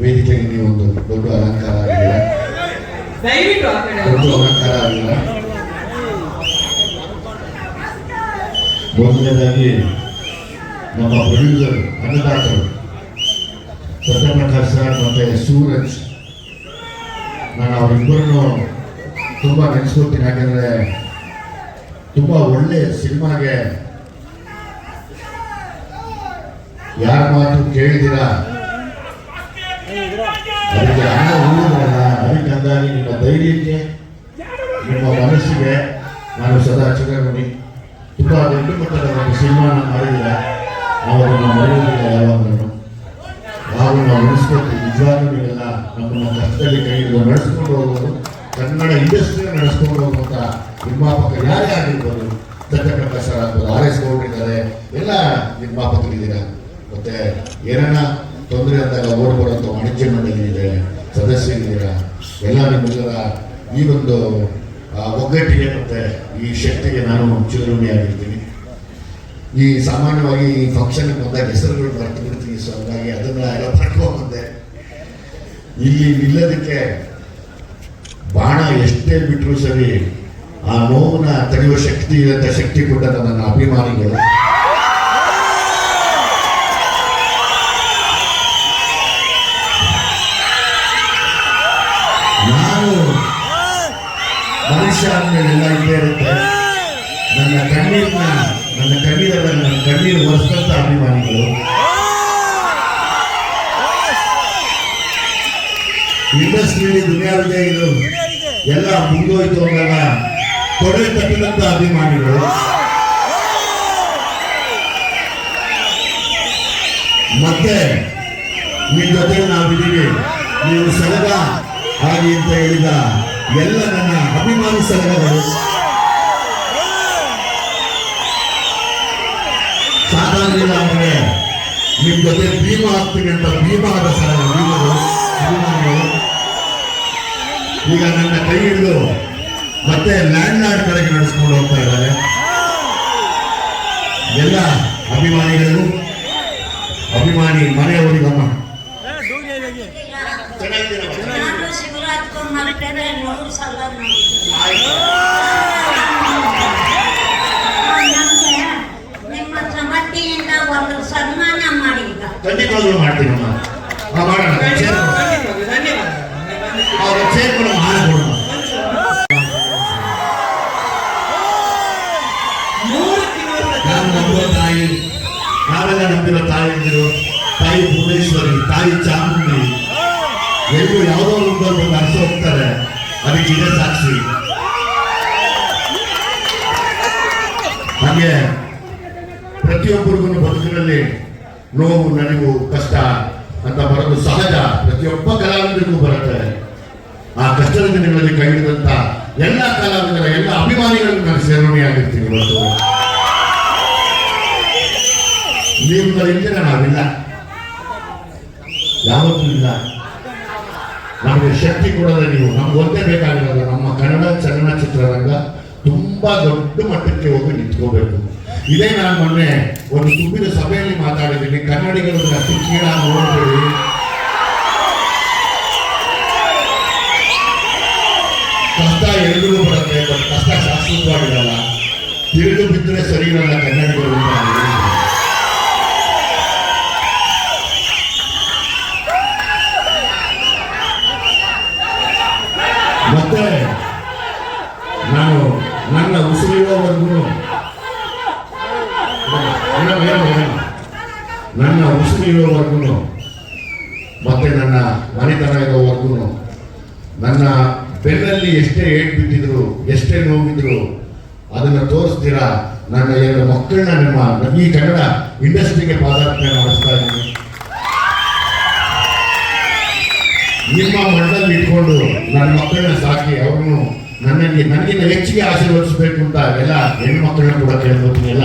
ವೇದಿಕೆಗೆ ನೀವು ಒಂದು ದೊಡ್ಡ ಅಲಂಕಾರ ಆಗಿಲ್ಲ ದೊಡ್ಡ ಅಲಂಕಾರ ಆಗಿಲ್ಲ ಮೊದಲನೇದಾಗಿ ನಮ್ಮ ಪ್ರೊಡ್ಯೂಸರ್ ಅನ್ನದಾತರು ಸತ್ಯಪ್ರಕಾಶ್ ಸರ್ ಮತ್ತೆ ಸೂರಜ್ ನಾನು ಅವರಿಬ್ಬರನ್ನು ತುಂಬ ನೆನೆಸ್ಕೊಳ್ತೀನಿ. ಯಾಕಂದರೆ ತುಂಬ ಒಳ್ಳೆ ಸಿನಿಮಾಗೆ ಯಾರ ಮಾತು ಕೇಳಿದಿರ? ಅದಕ್ಕೆ ಹಣ ಉಳಿದ ಅದಕ್ಕೆ ನಿಮ್ಮ ಧೈರ್ಯಕ್ಕೆ, ನಿಮ್ಮ ಮನಸ್ಸಿಗೆ ನಾನು ಸದಾ ಚಿಕ್ಕಮಣಿ. ತುಂಬ ದೊಡ್ಡ ಮಟ್ಟದ ಒಂದು ಸಿನಿಮಾನ ಮಾಡಿದಿರ ಅವರನ್ನು ಮರೆಯುವುದಿಲ್ಲ ಯಾವಾಗಲೂ. ನಾವು ನಾವು ಉಳಿಸ್ಕೊಳ್ತೀವಿ ನಿಜವಾಗ್ಲೂ ನೀವೆಲ್ಲ ನಮ್ಮನ್ನ ಕಷ್ಟದಲ್ಲಿ ಕೈ ನಡೆಸ್ಕೊಂಡು ಹೋಗೋದು, ಕನ್ನಡ ಇಂಡಸ್ಟ್ರಿಯ ನಡೆಸ್ಕೊಂಡು ಹೋಗುವಂತ ನಿರ್ಮಾಪಕ ಯಾರೇ ಆಗಿರ್ಬೋದು ಸತ್ಯಪ್ರಕಾಶ್ ಸರ್ ಆಗ್ಬೋದು, ಆರ್ ಎಸ್ ಗೌಡ್ರಿದ್ದಾರೆ ಎಲ್ಲ ನಿರ್ಮಾಪಕರಿದ್ದೀರಾ? ಮತ್ತೆ ಏನನ್ನ ತೊಂದರೆ ಅಂದಾಗ ಓಡ್ ವಾಣಿಜ್ಯ ಮಂಡಳಿ ಇದೆ. ಸದಸ್ಯರಿದ್ದೀರಾ ಎಲ್ಲ ನಿಮ್ಮೆಲ್ಲರ ಈ ಒಂದು ಒಗ್ಗಟ್ಟಿಗೆ ಮತ್ತೆ ಈ ಶಕ್ತಿಗೆ ನಾನು ಚಿರಋಣಿಯಾಗಿರ್ತೀನಿ. ಈ ಸಾಮಾನ್ಯವಾಗಿ ಈ ಫಂಕ್ಷನ್ ಬಂದಾಗ ಹೆಸರುಗಳು ಮರೆತು ಬಿಡ್ತೀನಿ ಸೊ ಹಂಗಾಗಿ ಅದನ್ನ ಎಲ್ಲ ಬರ್ಕೊಂಡ್ ಬಂದೆ ಇಲ್ಲಿ ನಿಲ್ಲೋದಕ್ಕೆ ಬಾಣ ಎಷ್ಟೇ ಬಿಟ್ಟರು ಸರಿ ಆ ನೋವನ್ನ ತಡೆಯುವ ಶಕ್ತಿ ಇರುವಂಥ ಶಕ್ತಿ ಕೊಟ್ಟ ನನ್ನ ಅಭಿಮಾನಿಗಳು. ಎಲ್ಲ ಇಲ್ಲೇ ಇರುತ್ತೆ. ನನ್ನ ಕಣ್ಣೀರ್ನ, ನನ್ನ ಕಣ್ಣೀರನ್ನ ನನ್ನ ಕಣ್ಣೀರು ಒರೆಸ್ತಂತ ಅಭಿಮಾನಿಗಳು. ಇಂಡಸ್ಟ್ರಿಯಲ್ಲಿ ದುನಿಯಾವಿದೆ ಇದು ಎಲ್ಲ ಮುಂದೋಯ್ತು ಅಂದಾಗ ತೊಡೆ ತಟ್ಟಿದಂತ ಅಭಿಮಾನಿಗಳು. ಮತ್ತೆ ನಿಮ್ಮ ಜೊತೆ ನಾವಿದ್ದೀವಿ. ನೀವು ಸಲಗ ಆಗಿ ಅಂತ ಹೇಳಿದ ಎಲ್ಲ ನನ್ನ ಅಭಿಮಾನಿ ಸಂಘಗಳು. ಸಾಧಾರಣ ನಮಗೆ ನಿಮ್ಮ ಜೊತೆ ಭೀಮ ಆಗ್ತೀನಿ ಅಂತ ಭೀಮ ಆದ ಸಲಗ ಭೀಮರು ಅಭಿಮಾನಿಗಳು. ಈಗ ನನ್ನ ಕೈ ಹಿಡಿದು ಮತ್ತೆ ಲ್ಯಾಂಡ್ ಲಾರ್ಡ್ ಕಡೆಗೆ ನಡೆಸ್ಕೊಂಡು ಹೋಗ್ತಾ ಇದ್ದಾರೆ. ಎಲ್ಲ ಅಭಿಮಾನಿಗಳು ಅಭಿಮಾನಿ ಮನೆಯವರಿಗಮ್ಮ. ಚೆನ್ನಾಗಿದ್ದೀರಮ್ಮ? ನಾನು ಶಿವರಾಜ್ ನೂರು ಸಲ. ನಮ್ಗೆ ನಿಮ್ಮ ಸಮಿತಿಯಿಂದ ಒಂದು ಸನ್ಮಾನ ಮಾಡಿ ಈಗ ಖಂಡಿತವಾಗ್ಲೂ ಮಾಡ್ತೀನಮ್ಮ. ಆ, ಮಾಡೋಣ. ಅವ್ರ ಚೇರ್ ಕೊಡು, ಹಾಲು ಕೊಡು. ಮೂರು ತಿಂಗಳ ನಾನು ನಂಬುವ ತಾಯಿ ನಾವೆಲ್ಲ ನಂಬಿರೋ ತಾಯಿಯಂದಿರು ತಾಯಿ ಭುವನೇಶ್ವರಿ ತಾಯಿ ಚಾಮುಂಡಿ. ಎಲ್ಲರೂ ಯಾವುದೋ ಒಂದು ನಡೆಸಿ ಹೋಗ್ತಾರೆ. ಅದಕ್ಕೆ ಇದೇ ಸಾಕ್ಷಿ. ಹಾಗೆ ಪ್ರತಿಯೊಬ್ಬರಿಗೂ ಬದುಕಿನಲ್ಲಿ ನೋವು, ನನಗೂ ಕಷ್ಟ ಅಂತ ಬರೋದು ಸಹಜ. ಪ್ರತಿಯೊಬ್ಬ ಕಲಾವಿದರಿಗೂ ಬರುತ್ತೆ. ಆ ಕಷ್ಟದ ದಿನಗಳಲ್ಲಿ ಕೈ ಹಿಡಿದಂತ ಎಲ್ಲ ಕಲಾವಿದರ ಎಲ್ಲ ಅಭಿಮಾನಿಗಳನ್ನು ನಾನು ಸೇರ್ಪಡೆಯಾಗಿರ್ತೀನಿ ಇವತ್ತು ನೀವುಗಳಿಂದ ನಾವಿಲ್ಲ ಯಾವತ್ತೂ ಇಲ್ಲ ನಮಗೆ ಶಕ್ತಿ ಕೊಡೋದೇ ನೀವು. ನಮ್ಗೆ ಒಂದೇ ಬೇಕಾಗಿರೋದು. ನಮ್ಮ ಕನ್ನಡ ಚಲನಚಿತ್ರರಂಗ ತುಂಬಾ ದೊಡ್ಡ ಮಟ್ಟಕ್ಕೆ ಹೋಗಿ ನಿಂತ್ಕೋಬೇಕು. ಇದೇ ನಾನು ಮೊನ್ನೆ ಒಂದು ತುಂಬಿದ ಸಭೆಯಲ್ಲಿ ಮಾತಾಡಿದ್ದೀನಿ. ಕನ್ನಡಿಗರನ್ನ ಕೀಳ ನೋಡಬೇಡಿ. ಕಷ್ಟ ಎಲ್ರಿಗೂ ಬರುತ್ತೆ, ಬಟ್ ಕಷ್ಟ ಶಾಶ್ವತವಾಗಿರಲ್ಲ. ತಿಳಿದು ಬಿದ್ದರೆ ಸರಿ ಇರಲ್ಲ ಕನ್ನಡಿಗರು ಅಂತ ನಾನು ಹೇಳಿದ್ದೀನಿ. ಮತ್ತೆ ನಾನು ನನ್ನ ಉಸಿರಿರೋವರೆಗೂ ನನ್ನ ಉಸಿರಿರೋವರೆಗೂ ಮತ್ತೆ ನನ್ನ ಮನೆತನ ಇರೋವರೆಗೂ ನನ್ನ ಬೆನ್ನಲ್ಲಿ ಎಷ್ಟೇ ಏಟ್ ಬಿಟ್ಟಿದ್ರು ಎಷ್ಟೇ ನೋವಿದ್ರು, ಅದನ್ನು ತೋರಿಸ್ತೀರಾ? ನನ್ನ ಎರಡು ಮಕ್ಕಳನ್ನ ನಿಮ್ಮ ಈ ಕನ್ನಡ ಇಂಡಸ್ಟ್ರಿಗೆ ಪಾದಾರ್ಪಣೆ ಮಾಡಿಸ್ತಾ ಇದ್ದೀನಿ. ನಿಮ್ಮ ಮಣ್ಣಲ್ಲಿ ಇಟ್ಕೊಂಡು ನನ್ನ ಮಕ್ಕಳನ್ನ ಸಾಕಿ ಅವ್ರನ್ನು ನನ್ನಲ್ಲಿ ನನಗಿಂತ ಹೆಚ್ಚಿಗೆ ಆಶೀರ್ವದಿಸಬೇಕು ಅಂತ ಎಲ್ಲ ಹೆಣ್ಣು ಮಕ್ಕಳನ್ನು ಕೂಡ ಕೇಳ್ಕೊತೀನಿ ಎಲ್ಲ